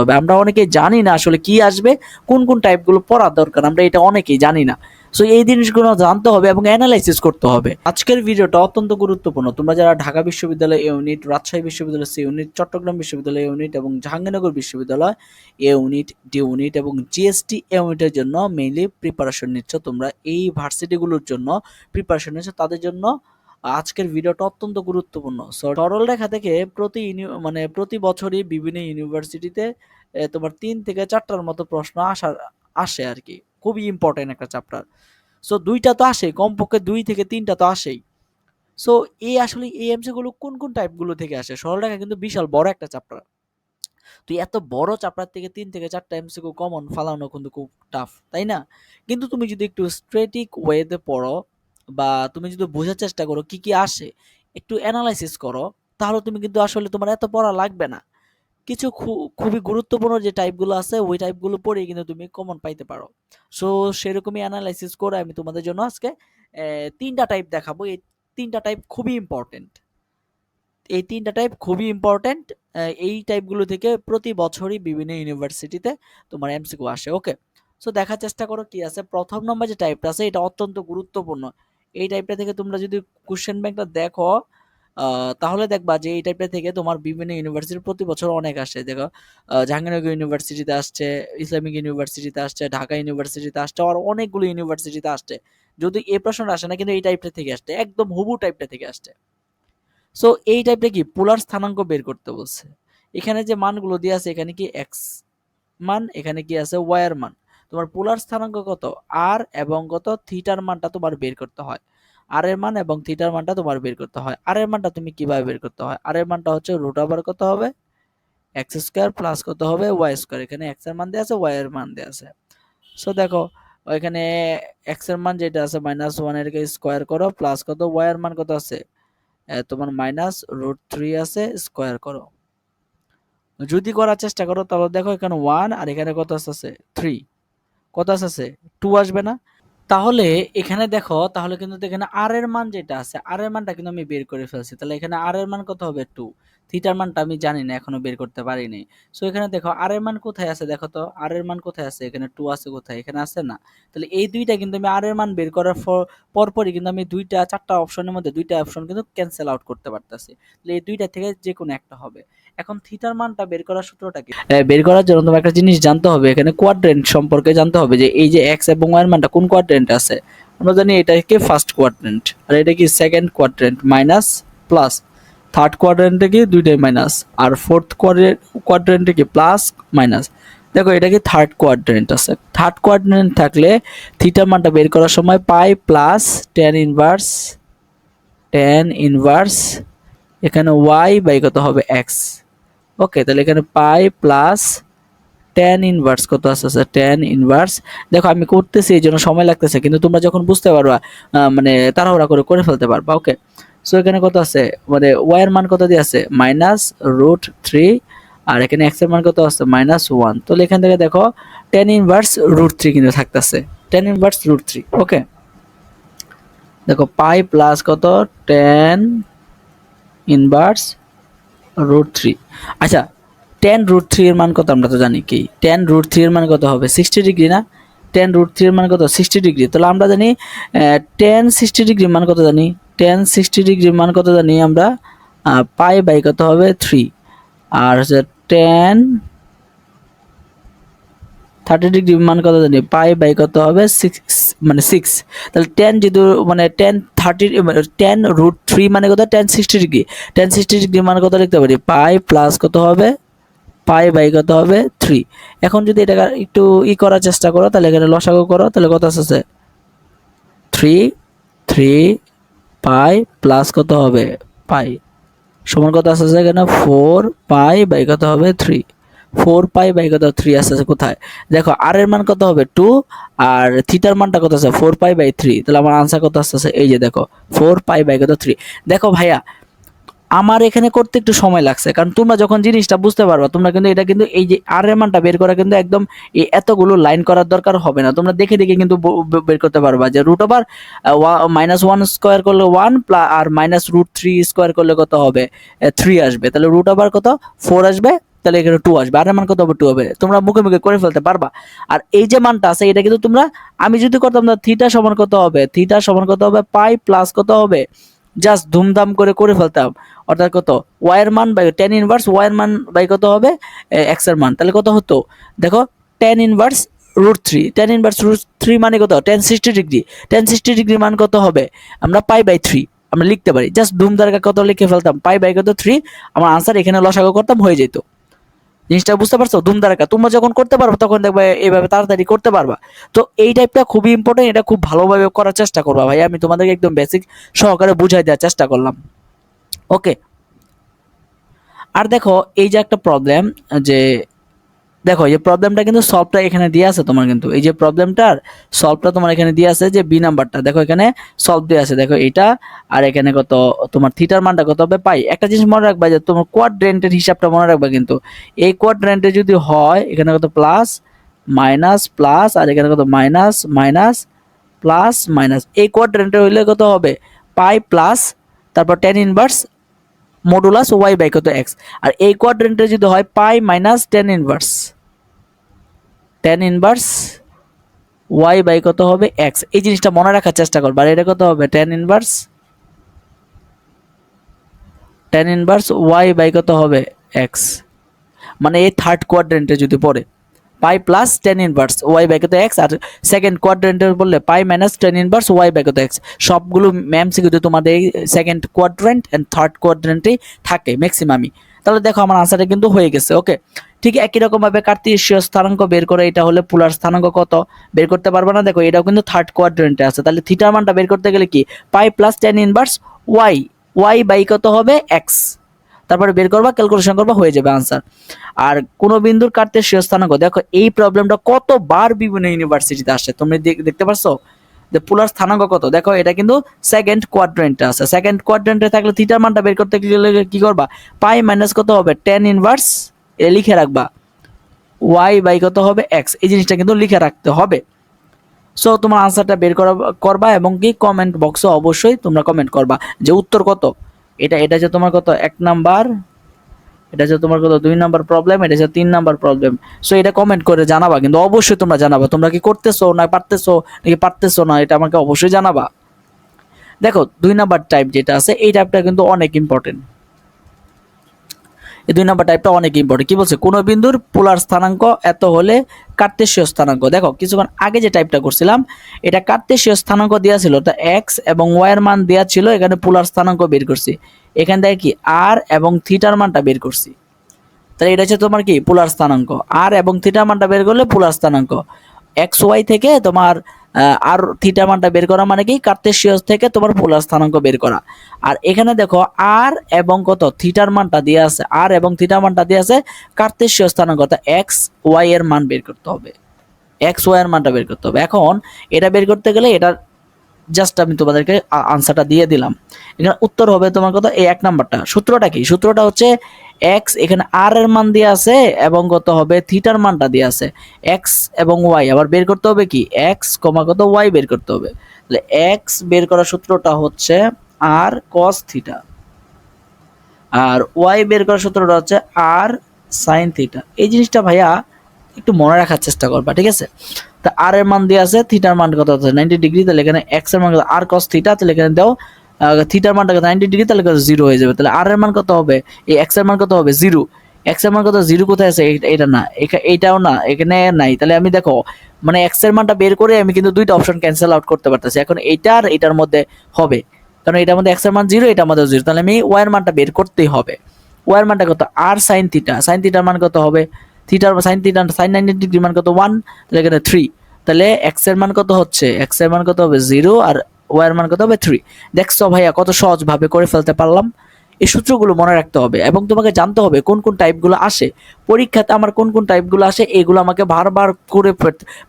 হবে আমরা অনেকেই জানি না আসলে কি আসবে, কোন কোন টাইপগুলো পড়ার দরকার, আমরা এটা অনেকেই জানি না। সো এই জিনিসগুলো জানতে হবে এবং অ্যানালাইসিস করতে হবে। আজকের ভিডিওটা অত্যন্ত গুরুত্বপূর্ণ। তোমরা যারা ঢাকা বিশ্ববিদ্যালয় ইউনিট রাজশাহী বিশ্ববিদ্যালয় সি ইউনিট চট্টগ্রাম বিশ্ববিদ্যালয় ইউনিট এবং জাহাঙ্গীরনগর বিশ্ববিদ্যালয় এ ইউনিট ডি ইউনিট এবং জিএসটি ইউনিটের জন্য মেইনলি প্রিপারেশন নিচ্ছ। তোমরা এই ভার্সিটিগুলোর জন্য প্রিপারেশন নিচ্ছ। তাদের জন্য আজকের ভিডিওটা অত্যন্ত গুরুত্বপূর্ণ। সো সরল রেখা থেকে প্রতি মানে প্রতি বছরই বিভিন্ন ইউনিভার্সিটিতে তোমার তিন থেকে চারটার মতো প্রশ্ন আসার আসে আর কি খুবই ইম্পর্টেন্ট একটা চ্যাপ্টার সো দুইটা তো আসে কমপক্ষে দুই থেকে তিনটা তো আসেই। সো এই আসলে এই এমসি গুলো কোন কোন টাইপগুলো থেকে আসে? সরল রেখা কিন্তু বিশাল বড় একটা চ্যাপ্টার তো এত বড় চ্যাপ্টার থেকে তিন থেকে চারটা এমসিকিউ কমন ফালানো কিন্তু খুব টাফ তাই না? কিন্তু তুমি যদি একটু স্ট্রেটিক ওয়েতে পড়ো বা তুমি যদি বোঝার চেষ্টা করো কি কি আসে, একটু অ্যানালাইসিস করো, তাহলে তুমি কিন্তু আসলে তোমার এত পড়া লাগবে না। কিছু খুবই গুরুত্বপূর্ণ যে টাইপগুলো আছে, ওই টাইপগুলো পড়ে কিন্তু তুমি কমন পাইতে পারো। সো সেরকমই অ্যানালাইসিস করে আমি তোমাদের জন্য আজকে তিনটা টাইপ দেখাবো। এই তিনটা টাইপ খুবই ইম্পর্টেন্ট এই তিনটা টাইপ খুবই ইম্পর্টেন্ট এই টাইপগুলো থেকে প্রতি বছরই বিভিন্ন ইউনিভার্সিটিতে তোমার এমসিকিউ আসে ওকে সো দেখার চেষ্টা করো কি আছে। প্রথম নম্বর যে টাইপটা আছে, এটা অত্যন্ত গুরুত্বপূর্ণ। এই টাইপটা থেকে তোমরা যদি কোশ্চেন ব্যাংকটা দেখো তাহলে দেখবা যে এই টাইপটা থেকে তোমার বিভিন্ন ইউনিভার্সিটি প্রতি বছর অনেক আসে। দেখো জাহাঙ্গীরনগর ইউনিভার্সিটিতে আসছে, ইসলামিক ইউনিভার্সিটিতে আসছে, ঢাকা ইউনিভার্সিটিতে আসছে, আর অনেকগুলো ইউনিভার্সিটিতে আসছে। যদি এই প্রশ্নটা আসে না, কিন্তু এই টাইপটা থেকে আসছে, একদম হুবু টাইপটা থেকে আসছে। সো এই টাইপটা কি? পোলার স্থানাঙ্ক বের করতে বলছে। এখানে যে মানগুলো দিয়ে আছে, এখানে কি এক্স মান, এখানে কি আছে ওয়াই এর মান। তোমার পোলার স্থানাঙ্ক কত? আর এবং কত? থিটার মানটা তোমার বের করতে হয়। আর এর মান এবং থিটার মানটা তোমার বের করতে হয়। আর এর মানটা তুমি কীভাবে বের করতে হয়? আর এর মানটা হচ্ছে রুট ওভার কত হবে? এক্স স্কোয়ার প্লাস কত হবে? ওয়াই স্কোয়ার এখানে এক্সের মান দেওয়া আছে ওয়াই এর মান দেওয়া আছে। সো দেখো এখানে এক্সের মান যেটা আছে মাইনাস ওয়ানের স্কোয়ার করো প্লাস কত? ওয়াই এর মান কত আছে? তোমার মাইনাস রুট থ্রি আছে স্কোয়ার করো। যদি করার চেষ্টা করো, তাহলে দেখো এখানে ওয়ান আর এখানে কত আছে? থ্রি কত আছে টু আসবে না। তাহলে এখানে দেখো, তাহলে কিন্তু এখানে আর এর মান যেটা আছে আর এর মানটা কিন্তু আমি বের করে ফেলছি। তাহলে এখানে আর এর মান কত হবে? টু থিটার মানটা আমি জানি না, এখনও বের করতে পারিনি। সো এখানে দেখো আর এর মান কোথায় আছে দেখো তো? আর এর মান কোথায় আছে? এখানে টু আছে কোথায়? এখানে আছে না। তাহলে এই দুইটা কিন্তু আমি আর এর মান বের করার পর- পরপরই কিন্তু আমি দুইটা, চারটা অপশনের মধ্যে দুইটা অপশন কিন্তু ক্যান্সেল আউট করতে পারতেছি। তাহলে এই দুইটা থেকে যে কোনো একটা হবে। এখন থিটার মানটা বের করার সূত্রটা কি? বের করার জন্য তোমার একটা জিনিস জানতে হবে, এখানে কোয়াড্রেন্ট সম্পর্কে জানতে হবে যে এই যে এক্স এবং ওয়াই এর মানটা কোন কোয়াড্রেন্ট আছে? আমরা জানি এটা কি ফার্স্ট কোয়াড্রেন্ট আর এটা কি second quadrant minus plus third কোয়াড্রেন্টে কি দুইটাই মাইনাস আর ফোর্থ কোয়াড্রেন্টে কি প্লাস মাইনাস দেখো, এটা কি থার্ড কোয়াড্রেন্ট আছে। থার্ড কোয়াড্রেন্ট থাকলে থিটার মানটা বের করার সময় pi plus tan inverse tan inverse এখানে ওয়াই বাই কত হবে এক্স ওকে তাহলে এখানে পাই প্লাস টেন ইনভার্স কত আছে? টেন ইনভার্স দেখো, আমি করতেছি, এই জন্য সময় লাগতেছে, কিন্তু তোমরা যখন বুঝতে পারবা মানে তাড়াহুড়া করে করে ফেলতে পারবা ওকে সো এখানে কত আছে? মানে ওয়াই এর মান কত দিয়ে আছে? মাইনাস রুট থ্রি আর এখানে এক্সের মান কত আছে? মাইনাস ওয়ান তাহলে এখান থেকে দেখো টেন ইনভার্স রুট থ্রি কিন্তু থাকতেছে। Tan inverse root three okay দেখো পাই প্লাস কত? টেন ইনভার্স রুট থ্রি আচ্ছা টেন রুট থ্রি এর মান কত আমরা তো জানি কি? টেন রুট থ্রি এর মান কত হবে? সিক্সটি ডিগ্রি না? টেন রুট থ্রি এর মান কত? সিক্সটি ডিগ্রি তাহলে আমরা জানি টেন সিক্সটি ডিগ্রি মান কত জানি? টেন সিক্সটি ডিগ্রি মান কত জানি আমরা? পাই বাই কত হবে? থ্রি আর হচ্ছে টেন থার্টি ডিগ্রি মান কত জানি? পাই বাই কত হবে? সিক্স মানে সিক্স তাহলে টেন যেহেতু মানে টেন থার্টি মানে টেন রুট থ্রি মানে কত? Tan sixty degree tan sixty degree মান কত লিখতে পারি? পাই প্লাস কত হবে? পাই বাই কত হবে? থ্রি এখন যদি এটা একটু ই করার চেষ্টা করো, তাহলে এখানে লসাগু করো, তাহলে কত আসছে থ্রি থ্রি পাই প্লাস কত হবে? পাই। সমান কত আসছে এখানে ফোর পাই বাই কত হবে? থ্রি ফোর পাই বাই কত? থ্রি আসছে কোথায়? দেখো আর এর মান কত হবে? টু আর থিটার মানটা কত আছে? ফোর পাই বাই থ্রি তাহলে আমার আনসার কত আসতেছে এই যে দেখো ফোর পাই বাই কত? থ্রি দেখো ভাইয়া, আমার এখানে করতে একটু সময় লাগছে, কারণ তোমরা যখন জিনিসটা বুঝতে পারবা, তোমরা কিন্তু এটা কিন্তু এই যে আর মানটা বের করা কিন্তু একদম এই এতগুলো লাইন করার দরকার হবে না। তোমরা দেখে দেখে কিন্তু বের করতে পারবা যে root over minus one square করলে ওয়ান আর মাইনাস রুট থ্রি স্কোয়ার করলে কত হবে? থ্রি আসবে। তাহলে রুট ওভার কত? ফোর আসবে। তাহলে এখানে টু আসবে। আর মান কত হবে? টু হবে। তোমরা মুখে মুখে করে ফেলতে পারবা। আর এই যে মানটা আছে, এটা কিন্তু তোমরা, আমি যদি করতাম না থিটা সমান কত হবে? থিটা সমান কত হবে? পাই প্লাস কত হবে? জাস্ট ধুমধাম করে করে ফেলতাম। অর্থাৎ কত? ওয়াইয়ের মান বাই টেন ইনভার্স ওয়াইয়ের মান বাই কত হবে? এক্সের মান। তাহলে কত হতো? দেখো tan inverse root three tan inverse root three মানে কত? Tan sixty degree tan sixty degree মান কত হবে? আমরা পাই বাই থ্রি আমরা লিখতে পারি। জাস্ট ধুম দ্বারা কত লিখে ফেলতাম? পাই বাই কত? থ্রি আমার আনসার এখানে লসাগু করতাম, হয়ে যেত। জিনিসটা বুঝতে পারছ? দুম দ্বারা তোমরা যখন করতে পারব, তখন দেখবে এইভাবে তাড়াতাড়ি করতে পারবা। তো এই টাইপটা খুবই ইম্পর্টেন্ট এটা খুব ভালোভাবে করার চেষ্টা করবা ভাই। আমি তোমাদেরকে একদম বেসিক সহকারে বুঝাই দেওয়ার চেষ্টা করলাম। ওকে আর দেখো, এই যে একটা প্রবলেম যে দেখো, এই যে প্রবলেমটা কিন্তু সলভটা এখানে দিয়ে আছে তোমার কিন্তু। এই যে প্রবলেমটার সলভটা তোমার এখানে দিয়ে আছে যে বি নাম্বারটা দেখো, এখানে সলভ দিয়ে আছে। দেখো এটা আর এখানে কত, তোমার থিটার মানটা কত হবে? পাই। একটা জিনিস মনে রাখবা যে তোমার কোয়াড্রেন্টের হিসাবটা মনে রাখবা কিন্তু। এই কোয়াড্রেন্টে যদি হয়, এখানে কত প্লাস মাইনাস প্লাস আর এখানে কত মাইনাস মাইনাস প্লাস মাইনাস এই কোয়াড্রেন্টে হইলে কত হবে? পাই প্লাস তারপর tan inverse modulus y by কত এক্স আর এই কোয়াড্রেন্টে যদি হয়, pi minus tan inverse tan inverse y by কত হবে? এক্স এই জিনিসটা মনে রাখার চেষ্টা করবা আর এটা কত হবে? Tan inverse tan inverse y by কত হবে? এক্স মানে এই থার্ড কোয়াড্রেন্টে যদি পড়ে pi plus tan inverse y by কত এক্স আর সেকেন্ড কোয়াড্রেন্টের বললে pi minus tan inverse y by কত এক্স সবগুলো ম্যাম কিন্তু তোমাদের এই সেকেন্ড কোয়াড্রেন্ট অ্যান্ড থার্ড কোয়াড্রেন্টেই থাকে ম্যাক্সিমামই তাহলে দেখো আমার আনসারটা কিন্তু হয়ে গেছে ওকে ঠিক একই রকম ভাবে কার্তিসীয় স্থানাঙ্ক বের করে, এটা হলে পোলার স্থানাঙ্ক কত? বের করতে পারবে না, দেখো এটাও কিন্তু থার্ড কোয়াড্রেন্টে আছে, তাহলে থিটার মানটা বের করতে গেলে কি? Pi plus tan inverse y y by কত হবে? এক্স তারপরে বের করবা ক্যালকুলেশন করবা, হয়ে যাবে আনসার আর কোন বিন্দুর কার্তেশীয় স্থানাঙ্ক, দেখো এই প্রবলেমটা কতবার বিভিন্ন ইউনিভার্সিটিতে আসে তুমি দেখ- দেখতে পারছ? যে পোলার স্থানাঙ্ক কত? দেখো, এটা কিন্তু সেকেন্ড কোয়াড্রেন্টে আছে। সেকেন্ড কোয়াড্রেন্টে থাকলে থিটার মানটা বের করতে গেলে কি করবা? পাই মাইনাস কত হবে? টেন ইনভার্স এ লিখে রাখবা। ওয়াই বাই কত হবে? এক্স এই জিনিসটা কিন্তু লিখে রাখতে হবে। সো তোমার আনসারটা বের করা, করবা এবং কি কমেন্ট বক্সে অবশ্যই তোমরা কমেন্ট করবা যে উত্তর কত। এটা এটা যে তোমার কত? এক নাম্বার এটা যে তোমার কত দুই নাম্বার প্রবলেম এটা যে তিন নাম্বার প্রবলেম সো এটা কমেন্ট করে জানাবা, কিন্তু অবশ্যই তোমরা জানাবা। তোমরা কি করতেছো না পারতেছো, নাকি পারতেছো না, এটা আমাকে অবশ্যই জানাবা। দেখো, দুই নাম্বার টাইপ যেটা আছে, এই টাইপটা কিন্তু অনেক ইম্পর্টেন্ট এই দুই নাম্বার টাইপটা অনেক ইম্পর্টেন্ট কি বলছে? কোনো বিন্দুর পোলার স্থানাঙ্ক এত হলে কার্তেশীয় স্থানাঙ্ক। দেখো, কিছুক্ষণ আগে যে টাইপটা করছিলাম, এটা কার্তেশীয় স্থানাঙ্ক দেওয়া ছিল, তা এক্স এবং ওয়াই এর মান দেওয়া ছিল, এখানে পোলার স্থানাঙ্ক বের করছি। এখান থেকে কি? আর এবং থিটার মানটা বের করছি। তাহলে এটা হচ্ছে তোমার কি? পোলার স্থানাঙ্ক। আর এবং থিটার মানটা বের করলে পোলার স্থানাঙ্ক। এক্স ওয়াই থেকে তোমার আর থিটা মানটা বের করা মানে কি? কার্তেশিয়াস থেকে তোমার পোলার স্থানাঙ্ক বের করা। আর এখানে দেখো আর এবং কত? থিটার মানটা দিয়ে আছে। আর এবং থিটার মানটা দিয়ে আছে কার্তেশীয় স্থানাঙ্ক। অর্থাৎ এক্স ওয়াই এর মান বের করতে হবে। এক্স ওয়াই এর মানটা বের করতে হবে। এখন, এটা বের করতে গেলে এটা জাস্ট আমি তোমাদেরকে আনসারটা দিয়ে দিলাম। এখানে উত্তর হবে তোমার কত? এই এক নাম্বারটা। সূত্রটা কি? সূত্রটা হচ্ছে এক্স এখানে আর এর মান দিয়ে আছে এবং কত হবে? থিটার মানটা দিয়ে আছে। এক্স এবং ওয়াই আবার বের করতে হবে কি? এক্স কমা কত? ওয়াই বের করতে হবে। তাহলে এক্স বের করার সূত্রটা হচ্ছে আর কস থিটা আর ওয়াই বের করার সূত্রটা হচ্ছে আর সাইন থিটা এই জিনিসটা ভাইয়া একটু মনে রাখার চেষ্টা করবা, ঠিক আছে? তা আর এর মান দিয়ে আছে থিটার মান কত আছে? নাইনটি ডিগ্রি তাহলে এখানে এক্সের মান কত? আর কস থিটা তাহলে এখানে দাও থিটার মানটা নাইনটি ডিগ্রি তাহলে কত? জিরো হয়ে যাবে। তাহলে আর এর মান কত হবে? এই এক্সের মান কত হবে? জিরো এক্সের মান কত? জিরো কোথায় আছে? এটা- এটা না। এইটাও না, এখানে নাই। তাহলে আমি দেখো মানে এক্সের মানটা বের করে আমি কিন্তু দুইটা অপশন ক্যান্সেল আউট করতে পারতেছি। এখন এইটা আর এটার মধ্যে হবে। কারণ এটার মধ্যে এক্সের মান জিরো এটার মধ্যে জিরো তাহলে আমি ওয়াই এর মানটা বের করতেই হবে। ওয়াই এর মানটা কত? আর সাইন থিটা সাইন থিটার মান কত হবে? থিটার sine theta sine ninety degree মান কত? ওয়ান তাহলে এখানে থ্রি তাহলে এক্সের মান কত হচ্ছে? এক্সের মান কত হবে জিরো আর ওয়াই এর মান কত হবে থ্রি দেখছ ভাইয়া, কত সহজভাবে করে ফেলতে পারলাম। এই সূত্রগুলো মনে রাখতে হবে এবং তোমাকে জানতে হবে কোন কোন টাইপগুলো আসে। পরীক্ষাতে আমার কোন কোন টাইপগুলো আসে, এগুলো আমাকে বারবার করে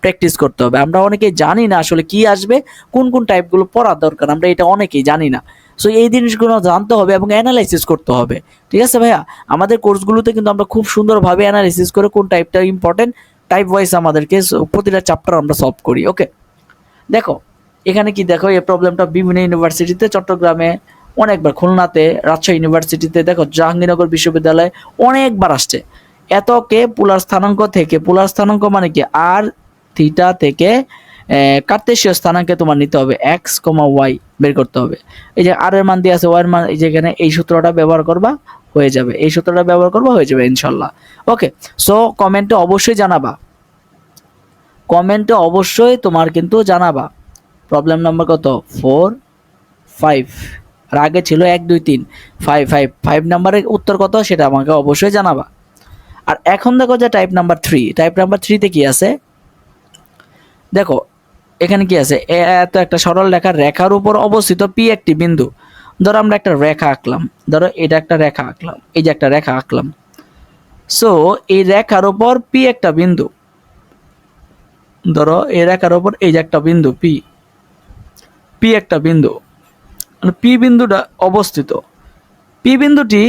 প্র্যাকটিস করতে হবে। আমরা অনেকেই জানি না আসলে কি আসবে, কোন কোন টাইপগুলো পড়ার দরকার। আমরা এটা অনেকেই জানি না। সো এই জিনিসগুলো জানতে হবে এবং অ্যানালাইসিস করতে হবে। ঠিক আছে ভাইয়া? আমাদের কোর্সগুলোতে কিন্তু আমরা খুব সুন্দরভাবে অ্যানালাইসিস করে কোন টাইপটা ইম্পর্টেন্ট টাইপ ওয়াইজ আমাদেরকে প্রতিটা চ্যাপ্টার আমরা সলভ করি ওকে দেখো, এখানে কি দেখো, এই প্রবলেমটা বিভিন্ন ইউনিভার্সিটিতে চট্টগ্রামে, অনেকবার খুলনাতে, রাজশাহী ইউনিভার্সিটিতে দেখো, জাহাঙ্গীরনগর বিশ্ববিদ্যালয়ে অনেকবার আসছে। এতকে পোলার স্থানাঙ্ক থেকে, পোলার স্থানাঙ্ক মানে কি? আর থিটা থেকে কার্তেশীয় স্থানাঙ্কে তোমার নিতে হবে এক্স কমা ওয়াই বের করতে হবে। এই যে আর এর মান দিয়ে আছে ওয়াই এর মান, এই যে এখানে এই সূত্রটা ব্যবহার করবা, হয়ে যাবে। এই সূত্রটা ব্যবহার করবা, হয়ে যাবে ইনশাল্লাহ। ওকে সো কমেন্টে অবশ্যই জানাবা। কমেন্টে অবশ্যই তোমার কিন্তু জানাবা। প্রবলেম নাম্বার কত? ফোর ফাইভ আর আগে ছিল এক, দুই, তিন। ফাইভ ফাইভ ফাইভ নাম্বারের উত্তর কত? সেটা আমাকে অবশ্যই জানাবা। আর এখন দেখো যে type number three type number থ্রিতে কি আছে? দেখো এখানে কি আছে? এ এত একটা সরল রেখা, রেখার উপর অবস্থিত পি একটি বিন্দু। ধরো আমরা একটা রেখা আঁকলাম। ধরো এটা একটা রেখা আঁকলাম, এই যে একটা রেখা আঁকলাম। সো এই রেখার উপর পি একটা বিন্দু। ধরো এই রেখার উপর এই যে একটা বিন্দু পি পি একটা বিন্দু। মানে পি বিন্দুটা অবস্থিত। পি বিন্দুটি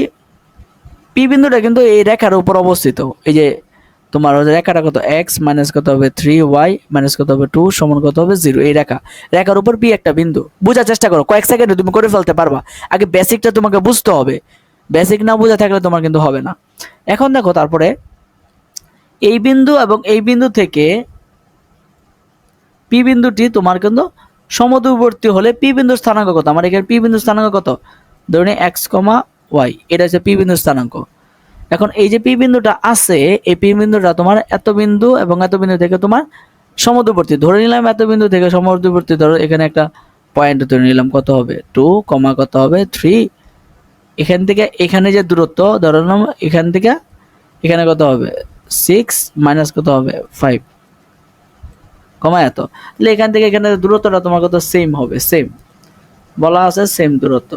পি বিন্দুটা কিন্তু এই রেখার উপর অবস্থিত। এই যে তোমার রেখাটা কত? এক্স মাইনাস কত হবে থ্রি ওয়াই মাইনাস কত হবে টু সমান কত হবে জিরো এই রেখা। রেখার উপর পি একটা বিন্দু। বোঝার চেষ্টা করো। কয়েক সেকেন্ডে তুমি করে ফেলতে পারবা। আগে বেসিকটা তোমাকে বুঝতে হবে। বেসিক না বোঝা থাকলে তোমার কিন্তু হবে না। এখন দেখো তারপরে, এই বিন্দু এবং এই বিন্দু থেকে পি বিন্দুটি তোমার কিন্তু সমদূরবর্তী হলে পি বিন্দুর স্থানাঙ্ক কত? আমার এখানে পি বিন্দুর স্থানাঙ্ক কত? ধরুন এক্স কমা ওয়াই এটা হচ্ছে পি বিন্দুর স্থানাঙ্ক। এখন এই যে পি বিন্দুটা আছে, এই পি বিন্দুটা তোমার এত বিন্দু এবং এত বিন্দু থেকে তোমার সমদূরবর্তী। ধরে নিলাম এত বিন্দু থেকে সমদূরবর্তী, ধরো এখানে একটা পয়েন্ট ধরে নিলাম, কত হবে? টু কমা কত হবে? থ্রি এখান থেকে এখানে যে দূরত্ব, ধরে নিলাম এখান থেকে এখানে কত হবে? সিক্স মাইনাস কত হবে? ফাইভ কমা এত। তাহলে এখান থেকে এখানে দূরত্বটা তোমার কত? সেম হবে সেম বলা আছে সেম দূরত্ব।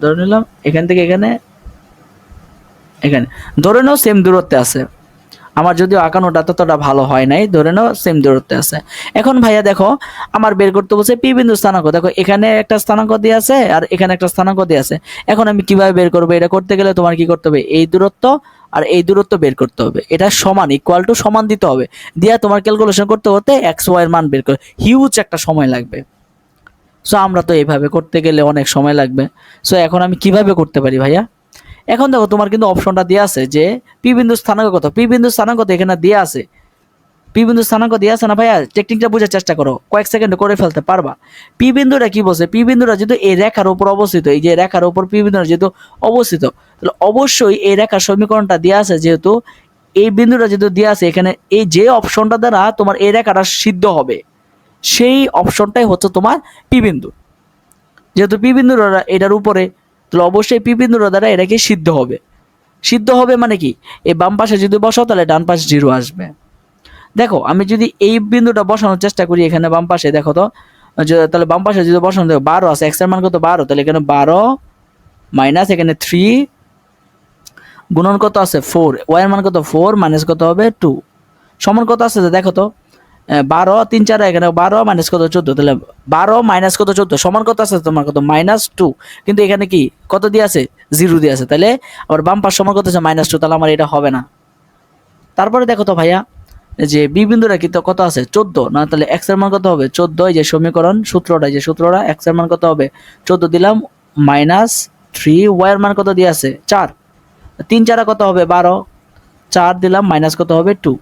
ধরে নিলাম, এখান থেকে এখানে এখানে। ধরে নাও সেম দূরত্বে আছে। আমার যদিও আঁকানোটা ততটা ভালো হয় নাই, ধরে নাও সেম দূরত্বে আছে। এখন ভাইয়া দেখো, আমার বের করতে বলছে পি বিন্দু স্থানাঙ্ক। দেখো, এখানে একটা স্থানাঙ্ক দিয়ে আছে আর এখানে একটা স্থানাঙ্ক দিয়ে আছে। এখন আমি কীভাবে বের করব? এটা করতে গেলে তোমার কি করতে হবে? এই দূরত্ব আর এই দূরত্ব বের করতে হবে। এটা সমান ইকুয়াল টু সমান দিতে হবে। দিয়া তোমার ক্যালকুলেশন করতে হতে এক্স ওয়াই এর মান বের করে। হিউজ একটা সময় লাগবে। সো আমরা তো এইভাবে করতে গেলে অনেক সময় লাগবে। সো এখন আমি কীভাবে করতে পারি ভাইয়া? এখন দেখো তোমার কিন্তু অপশনটা দেওয়া আছে যে পি বিন্দু স্থানাঙ্ক কত? পি বিন্দু স্থানাঙ্ক কত এখানে দেওয়া আছে। পি বিন্দু স্থানাঙ্ক দেওয়া আছে না ভাইয়া? টেকনিকটা বোঝার চেষ্টা করো। কয়েক সেকেন্ডে করে ফেলতে পারবা। পি বিন্দুটা কি বলছে? পি বিন্দুটা যেহেতু এই রেখার উপর অবস্থিত, এই যে রেখার উপর পি বিন্দুটা যেহেতু অবস্থিত, তাহলে অবশ্যই এই রেখার সমীকরণটা দেওয়া আছে যেহেতু এই বিন্দুটা যেহেতু দেওয়া আছে, এখানে এই যে অপশনটা দ্বারা তোমার এই রেখাটা সিদ্ধ হবে, সেই অপশনটাই হচ্ছে তোমার পি বিন্দু। যেহেতু পি বিন্দুর এটার উপরে তাহলে অবশ্যই পি বিন্দুর দ্বারা এটাকে সিদ্ধ হবে। সিদ্ধ হবে মানে কি? এই বাম পাশে যদি বসাও তাহলে ডান পাশে জিরো আসবে। দেখো, আমি যদি এই বিন্দুটা বসানোর চেষ্টা করি এখানে বাম পাশে, দেখো তো তাহলে বাম পাশে যদি বসানো, দেখো, বারো আছে এক্সের মান কত? বারো, তাহলে এখানে বারো মাইনাস এখানে থ্রি গুণন কত আছে? ফোর ওয়াই এর মান কত? ফোর মাইনাস কত হবে? টু সমান কত আছে? দেখো তো বারো, তিন, চার এখানে বারো মাইনাস কত? চোদ্দ। তাহলে বারো মাইনাস কত? চোদ্দ। সমান কত আছে? তোমার কত? মাইনাস টু কিন্তু এখানে কি? কত দিয়ে আছে? জিরো দিয়ে আছে। তাহলে আবার বাম পাশ সমান কত আছে? মাইনাস টু তাহলে আমার এটা হবে না। তারপরে দেখো তো ভাইয়া যে বি বিন্দুটা কিন্তু কত আছে? চোদ্দ। না, তাহলে এক্সের মান কত হবে? চোদ্দ। এই যে সমীকরণ, সূত্রটা যে সূত্রটা এক্সের মান কত হবে? চোদ্দ দিলাম মাইনাস থ্রি ওয়াই এর মান কত দিয়ে আছে? চার। তিন, চারা কত হবে? বারো। চার দিলাম মাইনাস কত হবে? টু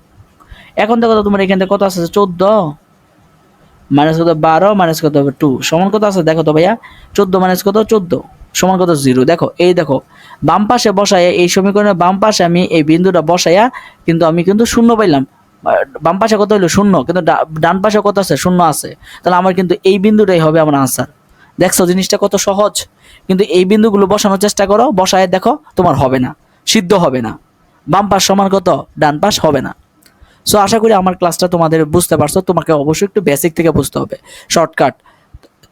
এখন দেখো তোমার এখান থেকে কত আছে? চোদ্দ। মাইনাস কত? বারো মাইনাস কত? হবে টু সমান কত আছে? দেখো তো ভাইয়া। চোদ্দ মাইনাস কত? চোদ্দ। সমান কত? জিরো দেখো, এই দেখো, বাম পাশে বসায় এই সমীকরণের বাম পাশে আমি এই বিন্দুটা বসাইয়া কিন্তু আমি কিন্তু শূন্য পাইলাম। বাম পাশে কত হলো শূন্য। কিন্তু ডান পাশে কত আছে? শূন্য আছে। তাহলে আমার কিন্তু এই বিন্দুটাই হবে আমার আনসার দেখছ জিনিসটা কত সহজ? কিন্তু এই বিন্দুগুলো বসানোর চেষ্টা করো। বসায় দেখো, তোমার হবে না। সিদ্ধ হবে না। বাম পাশ সমান কত? ডান পাশ হবে না। সো আশা করি আমার ক্লাসটা তোমাদের বুঝতে পারছ। তোমাকে অবশ্যই একটু বেসিক থেকে বুঝতে হবে। শর্টকাট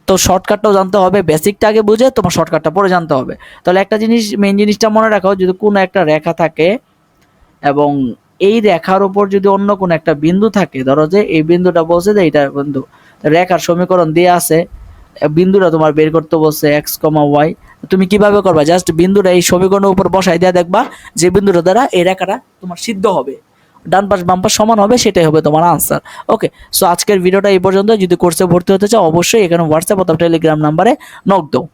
তো শর্টকাটটাও জানতে হবে বেসিকটা আগে বুঝে তোমার শর্টকাটটা পরে জানতে হবে। তাহলে একটা জিনিস মেন জিনিসটা মনে রাখো যদি কোনো একটা রেখা থাকে এবং এই রেখার উপর যদি অন্য কোনো একটা বিন্দু থাকে, ধরো যে এই বিন্দুটা বলছে যে এইটা বিন্দু, রেখার সমীকরণ দিয়ে আছে, বিন্দুটা তোমার বের করতে বলছে এক্স কমা ওয়াই তুমি কীভাবে করবা? জাস্ট বিন্দুটা এই সমীকরণের উপর বসাই দেওয়া দেখবা, যে বিন্দুটা দ্বারা এই রেখাটা তোমার সিদ্ধ হবে। ডান পাশ, বাম পাশ সমান হবে, সেটাই হবে তোমার আনসার ওকে সো আজকের ভিডিওটা এই পর্যন্ত যদি কোর্সে ভর্তি হতে চাও, অবশ্যই এখানে হোয়াটসঅ্যাপ অথবা টেলিগ্রাম নাম্বারে নক দাও।